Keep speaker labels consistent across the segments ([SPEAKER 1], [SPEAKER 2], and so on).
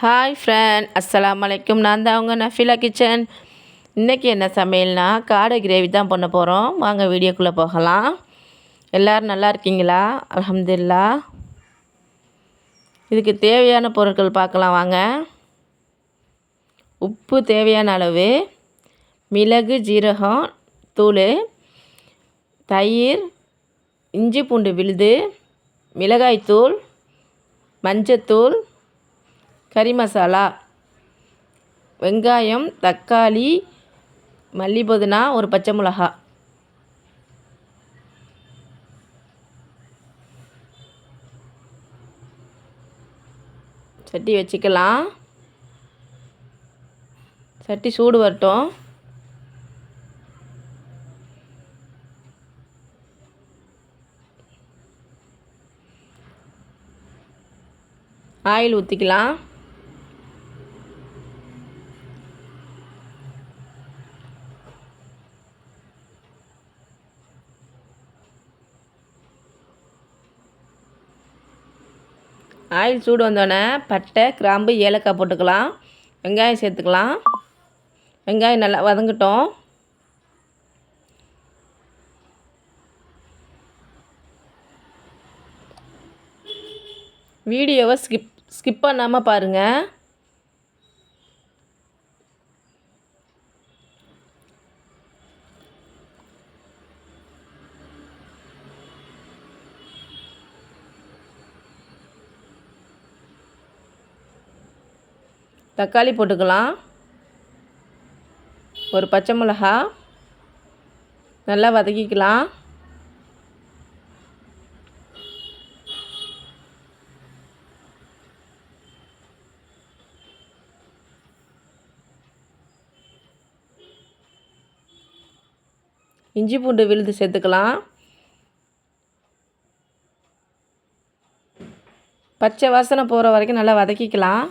[SPEAKER 1] Hi friend அஸ்லாம் அலைக்கும் நான் தான் அவங்க நஃபிலா கிச்சன். இன்றைக்கி என்ன சமையல்னா காடை கிரேவி தான் பண்ண போகிறோம் வாங்க வீடியோக்குள்ளே போகலாம். எல்லோரும் நல்லா இருக்கீங்களா? அலமதுல்லா இதுக்கு தேவையான பொருட்கள் பார்க்கலாம் வாங்க. உப்பு தேவையான அளவு மிளகு ஜீரகம் தூள் தயிர் இஞ்சி பூண்டு விழுது மிளகாய்த்தூள் மஞ்சத்தூள் கறி மசாலா வெங்காயம் தக்காளி மல்லி புதினா ஒரு பச்சை மிளகா. சட்டி வச்சுக்கலாம். சட்டி சூடு வரட்டும். ஆயில் ஊற்றிக்கலாம் ஆயில் சூடு வந்தோடனே பட்டை கிராம்பு ஏலக்காய் போட்டுக்கலாம். வெங்காயம் சேர்த்துக்கலாம். வெங்காயம் நல்லா வதங்கட்டும். வீடியோவை ஸ்கிப் ஸ்கிப் பண்ணாமல் பாருங்கள் தக்காளி போட்டுக்கலாம். ஒரு பச்சை மிளகா. நல்லா வதக்கிக்கலாம். இஞ்சி பூண்டு விழுது சேர்த்துக்கலாம். பச்சை வாசனை போகிற வரைக்கும் நல்லா வதக்கிக்கலாம்.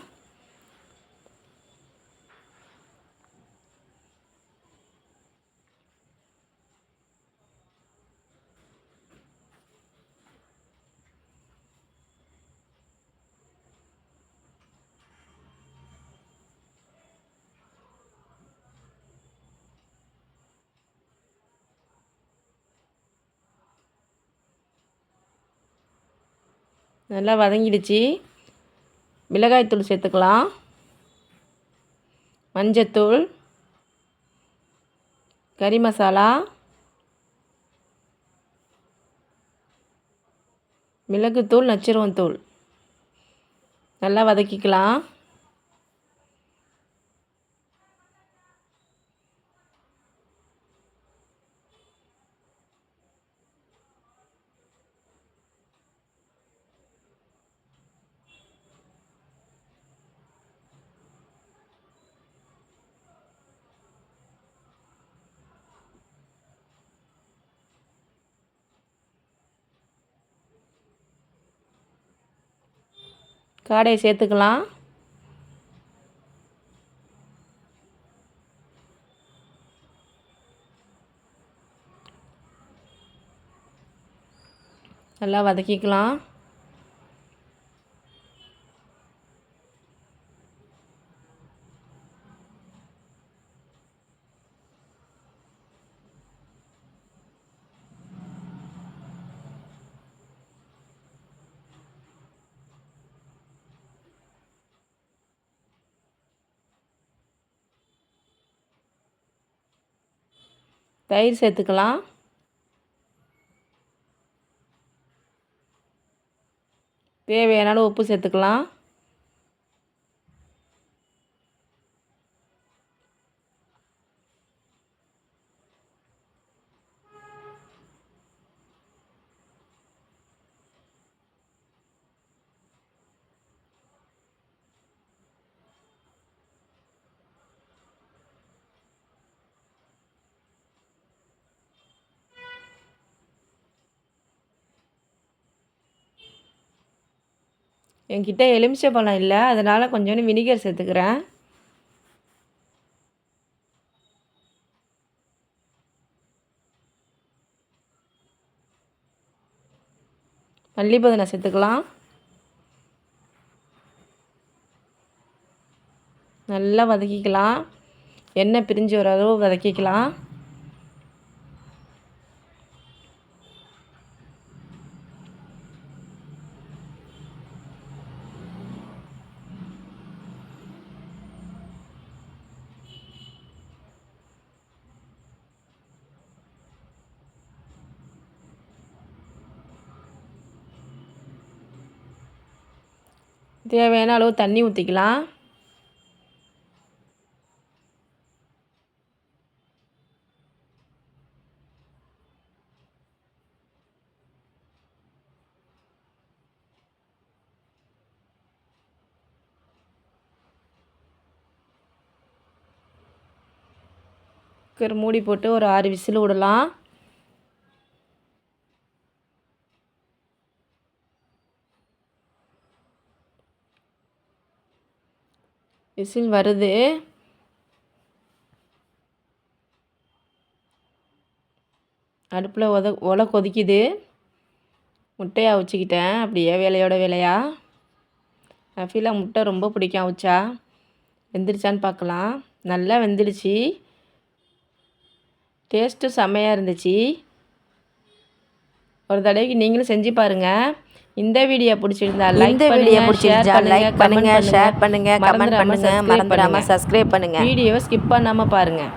[SPEAKER 1] நல்லா வதங்கிடுச்சு. மிளகாய்த்தூள் சேர்த்துக்கலாம். மஞ்சத்தூள் கறி மசாலா. மிளகுத்தூள் நச்சிருவத்தூள் நல்லா வதக்கிக்கலாம். காடையை சேர்த்துக்கலாம். நல்லா வதக்கிக்கலாம். தயிர் சேர்த்துக்கலாம். தேவையான உப்பு சேர்த்துக்கலாம். என்கிட்ட எலுமிச்சை பழம் இல்லை அதனால் கொஞ்சோண்டு வினிகர் சேர்த்துக்கிறேன். மல்லி சேர்த்துக்கலாம். நல்லா வதக்கிக்கலாம். எண்ணெய் பிரிஞ்சு வர அளவு வதக்கிக்கலாம். தேவையான அளவு தண்ணி ஊற்றிக்கலாம் குக்கர் மூடி போட்டு ஒரு ஆறு விசில் விடலாம். விசில் வருது அடுப்பில் உத ஒலை கொதிக்குது. முட்டையை அவிச்சிக்கிட்டேன் அப்படியே வேலையோட வேலையா? நஃபீலா முட்டை ரொம்ப பிடிக்கும் அவிச்சா. வெந்துருச்சான்னு பார்க்கலாம். நல்லா வெந்துடுச்சு. டேஸ்ட்டு செம்மையாக இருந்துச்சு. ஒரு தடவைக்கு நீங்களும் செஞ்சு பாருங்கள் இந்த வீடியோ பிடிச்சிருந்தா லைக்
[SPEAKER 2] இந்த வீடியோ பிடிச்சிருந்தா லைக் பண்ணுங்க ஷேர் பண்ணுங்க கமெண்ட் பண்ணுங்க. மறந்துடாம. சப்ஸ்கிரைப் பண்ணுங்க.
[SPEAKER 1] வீடியோவை ஸ்கிப் பண்ணாமல் பாருங்கள்